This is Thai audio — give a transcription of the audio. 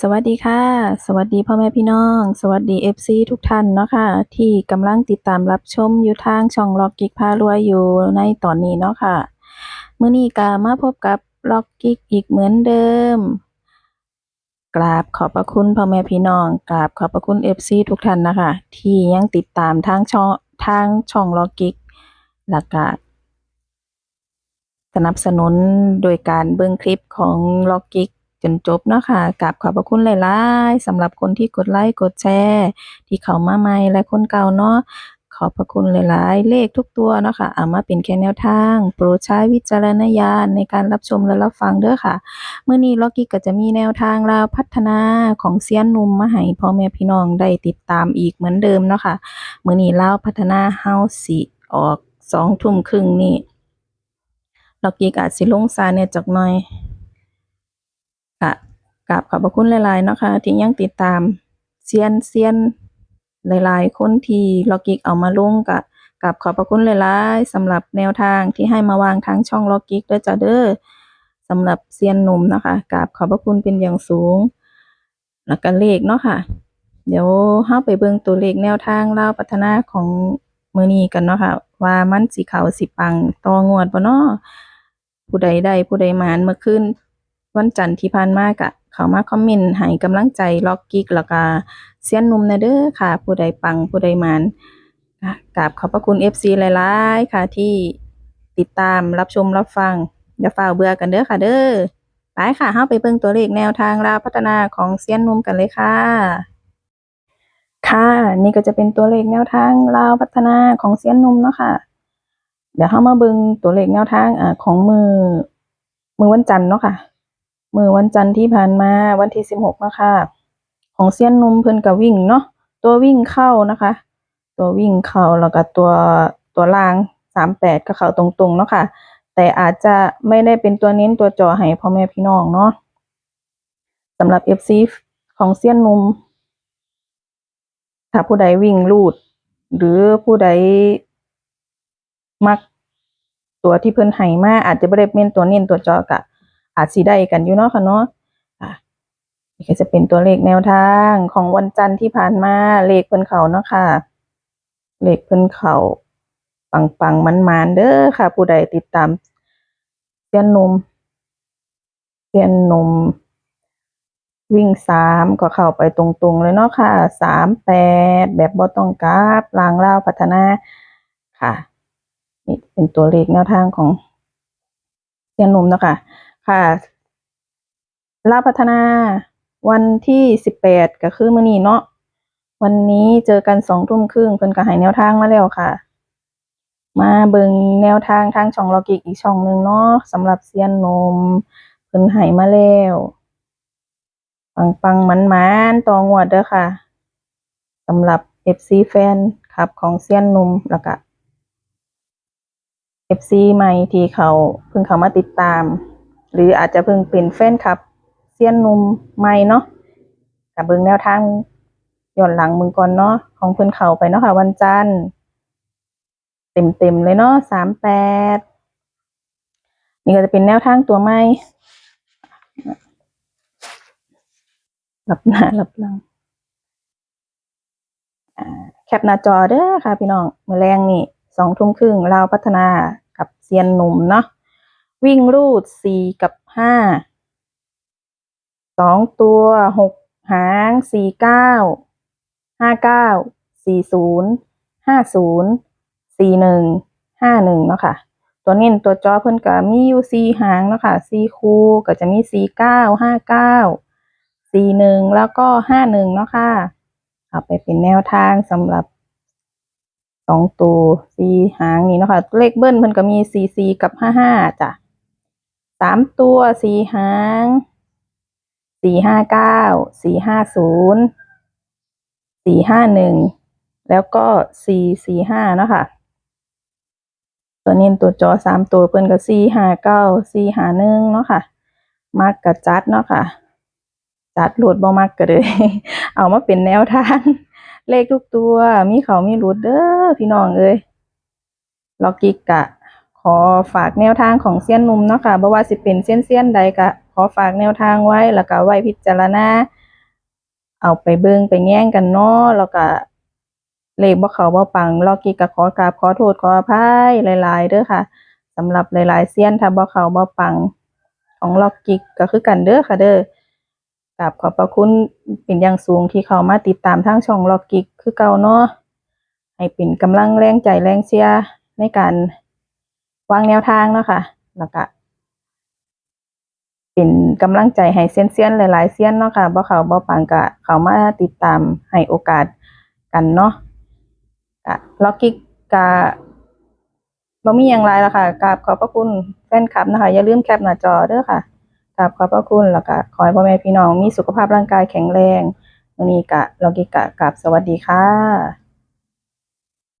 สวัสดีค่ะ สวัสดีพ่อแม่พี่น้อง สวัสดี FC ทุกท่านเนาะค่ะที่กำลังติดตามรับชมอยู่ทางช่องล็อกกิกพารวยอยู่ในตอนนี้เนาะค่ะมื้อนี้ก็มาพบกับล็อกกิกอีกเหมือนเดิม กราบขอบพระคุณพ่อแม่พี่น้อง กราบขอบพระคุณ FC ทุกท่านนะคะ ที่ยังติดตามทางช่องทางช่องล็อกกิกแล้วก็สนับสนุนโดยการเบิ่งคลิปของล็อกกิก นจบเนาะค่ะกับขอบพระคุณหลายๆสำหรับคนที่กดไลค์กดแชร์ ที่เข้ามาใหม่และคนเก่าเนาะขอบพระคุณหลายๆเลขทุกตัวเนาะค่ะเอามาเป็นแค่แนวทาง โปรดใช้วิจารณญาณในการรับชมและรับฟังเด้อค่ะ เมื้อนี้ล็อกกิกก็จะมีแนวทางราวพัฒนาของเซียนนุ่มมาให้พ่อแม่พี่น้องได้ติดตามอีกเหมือนเดิมเนาะค่ะเมื้อนี้ราวพัฒนาเฮาสิออกสองทุ่มครึ่งนี่ล็อกกีกอาจสิลงซาเนี่ยจักหน่อย กราบขอบพระคุณหลายๆเนาะค่ะที่ยังติดตามเซียนเซียนหลายๆ คนที่ล็อกกิกเอามาลงกะกราบขอบพระคุณหลายๆสำหรับแนวทางที่ให้มาวางทางช่องล็อกกิกด้วยจ้าเด้อสำหรับเซียนหนุ่มนะคะกราบขอบพระคุณเป็นอย่างสูง แล้วก็เลขเนาะค่ะ เดี๋ยวเฮาไปเบิ่งตัวเลขแนวทางเล่าพัฒนาของมือนี้กันเนาะค่ะ ว่ามันสิเข้าสิปังต่องวดบ่เนาะผู้ใดได้ผู้ใดมานเมื่อคืนวันจันทร์ที่ผ่านมาก็ เข้ามาคอมเมนต์ให้กำลังใจล็อกกิกแล้วก็เซียนนุ่มนะเด้อค่ะ ผู้ใดปังผู้ใดมานกราบขอบพระคุณ FC หลายๆ ค่ะ ที่ติดตามรับชมรับฟัง อย่าฝ่าเบื่อกันเด้อค่ะเด้อไปค่ะเฮาไปเบิ่งตัวเลขแนวทางราวพัฒนาของเซียนนุ่มกันเลยค่ะ ค่ะ นี่ก็จะเป็นตัวเลขแนวทางราวพัฒนาของเซียนนุ่มเนาะค่ะ เดี๋ยวเรามาเบิ่งตัวเลขแนวทางอ่าของมือมือวันจันทร์เนาะค่ะ มือวันจันทร์ที่ผ่านมาวันที่สิบหกนะคะ ของเซียนนุ่มเพิ่นก็วิ่งเนาะตัววิ่งเข้านะคะ ตัววิ่งเข้าแล้วก็ตัวตัวล่างสามแปดก็เข้าตรงๆเนาะค่ะ แต่อาจจะไม่ได้เป็นตัวเน้นตัวจอให้พ่อแม่พี่น้องเนาะสำหรับ FC ของเซียนนุ่มถ้าผู้ใดวิ่งลูด หรือผู้ใดมักตัวที่เพิ่นให้มาอาจจะบ่ได้เป็นตัวเน้นตัวจอกะ อาจสิได้กันอยู่เนาะค่ะเนาะนี่ก็จะเป็นตัวเลขแนวทางของวันจันทร์ที่ผ่านมาเลขเพิ่นเขาเนาะค่ะ เลขเพิ่นเขาปังๆมันๆเด้อค่ะ ผู้ใดติดตามเซียนนมเซียนนมวิ่งสามก็เข้าไปตรงๆเลยเนาะค่ะสามแปดแบบบ่ต้องกราฟลางเล่าพัฒนาค่ะ นี่เป็นตัวเลขแนวทางของเซียนนมเนาะคะ ค่ะลาพัฒนาวันที่สิบแปดก็คือมื้อนี้เนาะวันนี้เจอกันสองทุ่มครึ่งเพิ่นก็ให้แนวทางมาแล้วค่ะ มาเบิ่งแนวทางทางช่องลอกิกอีกช่องหนึ่งเนาะสำหรับเซียนนมเพิ่นให้มาแล้วปังปังมันมันๆต่องวดเด้อค่ะสำหรับ FC แฟนครับของเซียนนมแล้วก็ FC ใหม่ที่เขาเพิ่งเข้ามาติดตาม หรืออาจจะเพิ่งเป็นแฟนคลับเซียนหนุ่มใหม่เนาะกับเบิ่งแนวทางย้อนหลังมึงก่อนเนาะของเพิ่อนเขาไปเนาะค่ะ วันจันทร์เต็มๆเลยเนาะสามแปดนี่ก็จะเป็นแนวทางตัวใหม่หลับหน้าหลับหลังแคปหน้าจอเด้อค่ะพี่น้องมื้อแรงนี่สองทุ่มครึ่งลาพัฒนากับเซียนหนุ่มเนาะ วิ่งรูดสี่กับห้าสองตัวหกหางสี่เก้าห้าเก้าสี่ศูนย์ห้าศูนย์สี่หนึ่งห้าหนึ่งเนาะค่ะ ตัวเน้นตัวจอเพิ่นก็มีอยู่สี่หางเนาะค่ะสี่คู่ก็จะมีสี่เก้าห้าเก้าสี่หนึ่งแล้วก็ห้าหนึ่งเนาะค่ะ เอาไปเป็นแนวทางสำหรับสองตัวสี่หางนี่เนาะค่ะเลขเบิ้ลเพิ่นก็มีสี่สี่กับห้าห้าจ้ะ สามตัวสี่หาง สี่ห้าเก้า สี่ห้าศูนย์ สี่ห้าหนึ่ง แล้วก็สี่สี่ห้าเนาะค่ะตัวเน้นตัวจอสามตัวเพิ่นก็สี่ห้าเก้า สี่ห้าหนึ่งเนาะค่ะ มักกะจัดเนาะค่ะ จัดโหลดบ่มักก็เลย เอามาเป็นแนวทาง เลขทุกตัว มีเขามีรุดเด้อพี่น้องเอ้ยล็อกกิกกะ อฝากแนวทางของเซียนนุ่มเนาะค่ะบ่ว่าสิเป็นเซียนเซียนใดกะขอฝากแนวทางไว้แล้วก็ไว้พิจารณาเอาไปเบิ่งไปแย่งกันเนาะแล้วก็เลขบ่เขาบ่ปังลอกิกก็ขอกราบขอโทษขออภัยหลาย ๆเด้อค่ะสำหรับหลายๆเซียนถ้าบ่เขาบ่ปังของลอกกิกก็คือกันเด้อค่ะเด้อกราบขอบพระคุณเป็นอย่างสูงที่เขามาติดตามทางช่องลอกิกคือเก่าเนาะให้เป็นกำลังแรงใจแรงเชียร์ในการ วางแนวทางเนาะค่ะ แล้วก็เป็นกำลังใจให้เซียนๆหลายๆเซียนเนาะค่ะบ่เขาบ่ปังก็เขามาติดตามให้โอกาสกันเนาะก็ล็อกกิกก็บ่มีหยังหลายแล้วค่ะกราบขอบพระคุณแฟนคลับนะคะ อย่าลืมแคปหน้าจอเด้อค่ะกราบขอบพระคุณแล้วก็ขอให้พ่อแม่พี่น้องมีสุขภาพร่างกายแข็งแรงมื้อนี้ก็ล็อกกิกก็กราบสวัสดีค่ะ